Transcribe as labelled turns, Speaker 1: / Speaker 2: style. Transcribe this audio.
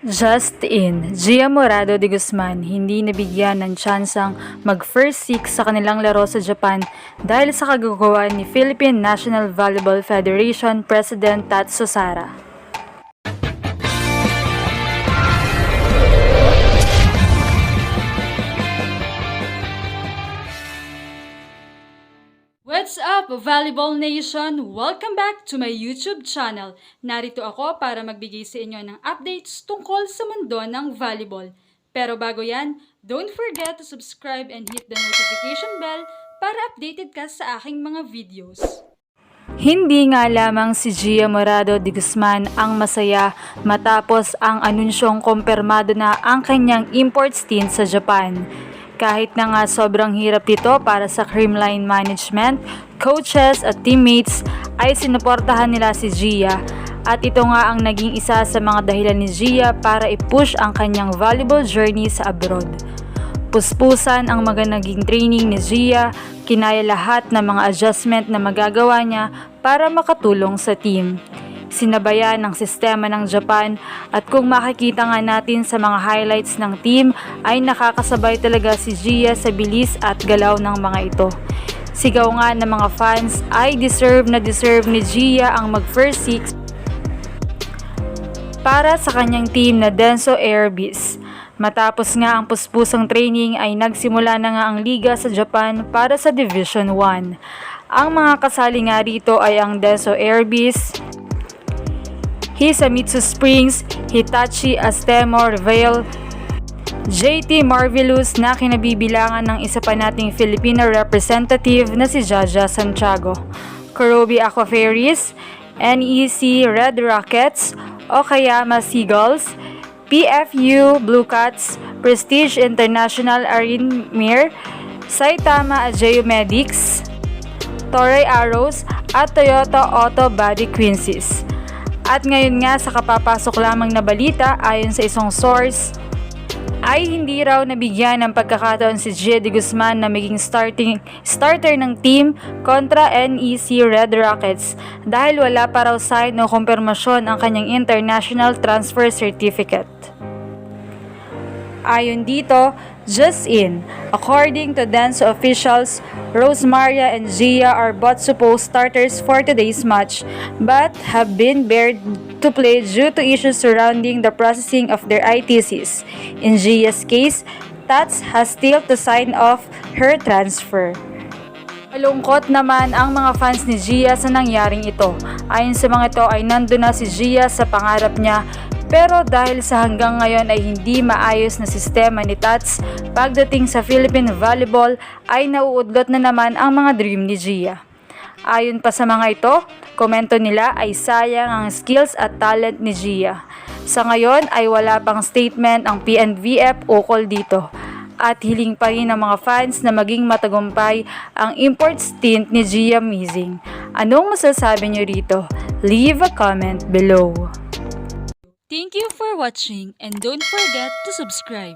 Speaker 1: Just in, Gia Morado de Guzman hindi nabigyan ng tsansang mag-first six sa kanilang laro sa Japan dahil sa kagagawa ni Philippine National Volleyball Federation President Tatsu Sara. What's up, Volleyball Nation? Welcome back to my YouTube channel. Narito ako para magbigay sa inyo ng updates tungkol sa mundo ng volleyball. Pero bago yan, don't forget to subscribe and hit the notification bell para updated ka sa aking mga videos. Hindi nga lamang si Gia Morado de Guzman ang masaya matapos ang anunsyong kumpirmado na ang kanyang import stint sa Japan. Kahit na nga sobrang hirap nito para sa Creamline Management, coaches at teammates ay sinuportahan nila si Gia at ito nga ang naging isa sa mga dahilan ni Gia para i-push ang kanyang volleyball journey sa abroad. Puspusan ang mga training ni Gia, kinaya lahat ng mga adjustment na magagawa niya para makatulong sa team. Sinabayan ng sistema ng Japan at kung makikita nga natin sa mga highlights ng team ay nakakasabay talaga si Gia sa bilis at galaw ng mga ito. Sigaw nga ng mga fans ay deserve na deserve ni Gia ang mag first six para sa kanyang team na Denso Airbis. Matapos nga ang puspusang training ay nagsimula na nga ang liga sa Japan para sa Division 1. Ang mga kasali nga rito ay ang Denso Airbis, Hisamitsu Springs, Hitachi Astemo Reveal, JT Marvelous na kinabibilangan ng isa pa nating Filipino representative na si Jaja Santiago, Kurobi Aquaferries, NEC Red Rockets, Okayama Seagulls, PFU Blue Cats, Prestige International Arinmir, Saitama Ajeo Medics, Toray Arrows at Toyota Auto Body Quincies. At ngayon nga sa kapapasok lamang na balita ayon sa isang source ay hindi raw nabigyan ng pagkakataon si de Guzman na maging starting, starter ng team kontra NEC Red Rockets dahil wala pa raw sign o kumpirmasyon ang kanyang international transfer certificate. Ayon dito, just in, according to dance officials, Rosemaria and Gia are both supposed starters for today's match, but have been barred to play due to issues surrounding the processing of their ITCs. In Gia's case, Tats has still to sign off her transfer. Malungkot naman ang mga fans ni Gia sa nangyaring ito. Ayon sa mga ito ay nandun na si Gia sa pangarap niya pero dahil sa hanggang ngayon ay hindi maayos na sistema ni Tats pagdating sa Philippine Volleyball ay nauudlot na naman ang mga dream ni Gia. Ayon pa sa mga ito, komento nila ay sayang ang skills at talent ni Gia. Sa ngayon ay wala pang statement ang PNVF ukol dito at hiling pa rin ng mga fans na maging matagumpay ang import stint ni Gia Mizing. Anong masasabi niyo rito? Leave a comment below. Thank you for watching and don't forget to subscribe.